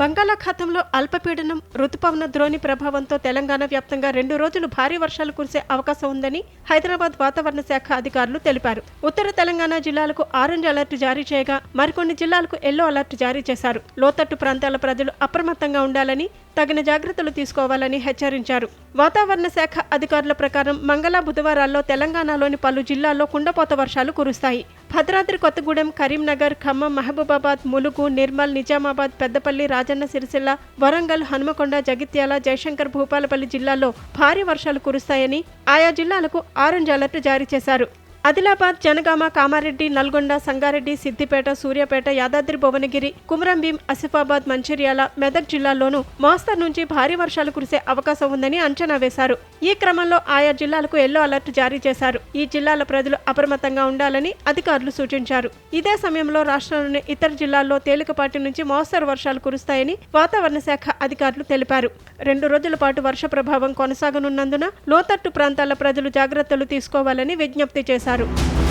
బంగాళాఖాతంలో అల్పపీడనం రుతుపవన ద్రోణి ప్రభావంతో తెలంగాణ వ్యాప్తంగా రెండు రోజులు భారీ వర్షాలు కురిసే అవకాశం ఉందని హైదరాబాద్ వాతావరణ శాఖ అధికారులు తెలిపారు. ఉత్తర తెలంగాణ జిల్లాలకు ఆరెంజ్ అలర్ట్ జారీ చేయగా మరికొన్ని జిల్లాలకు ఎల్లో అలర్ట్ జారీ చేశారు. లోతట్టు ప్రాంతాల ప్రజలు అప్రమత్తంగా ఉండాలని తగిన జాగ్రత్తలు తీసుకోవాలని హెచ్చరించారు. వాతావరణ శాఖ అధికారుల ప్రకారం మంగళ బుధవారాల్లో తెలంగాణలోని పలు జిల్లాల్లో కుండపోత వర్షాలు కురుస్తాయి. భద్రాద్రి కొత్తగూడెం కరీంనగర్ ఖమ్మం మహబూబాబాద్ ములుగు నిర్మల్ నిజామాబాద్ పెద్దపల్లి రాజన్న సిరిసిల్ల వరంగల్ హనుమకొండ జగిత్యాల జయశంకర్ భూపాలపల్లి జిల్లాల్లో భారీ వర్షాలు కురుస్తాయని ఆయా జిల్లాలకు ఆరెంజ్ అలర్ట్ జారీ చేశారు. ఆదిలాబాద్ జనగామ కామారెడ్డి నల్గొండ సంగారెడ్డి సిద్దిపేట సూర్యాపేట యాదాద్రి భువనగిరి కుమరంభీం ఆసిఫాబాద్ మంచిర్యాల మెదక్ జిల్లాల్లోనూ మోస్తరు నుంచి భారీ వర్షాలు కురిసే అవకాశం ఉందని అంచనా వేశారు. ఈ క్రమంలో ఆయా జిల్లాలకు ఎల్లో అలర్ట్ జారీ చేశారు. ఈ జిల్లాల ప్రజలు అప్రమత్తంగా ఉండాలని అధికారులు సూచించారు. ఇదే సమయంలో రాష్ట్రంలోని ఇతర జిల్లాల్లో తేలికపాటి నుంచి మోస్తరు వర్షాలు కురుస్తాయని వాతావరణ శాఖ అధికారులు తెలిపారు. రెండు రోజుల పాటు వర్ష ప్రభావం కొనసాగనున్నందున లోతట్టు ప్రాంతాల ప్రజలు జాగ్రత్తలు తీసుకోవాలని విజ్ఞప్తి చేశారు. Bolsonaro.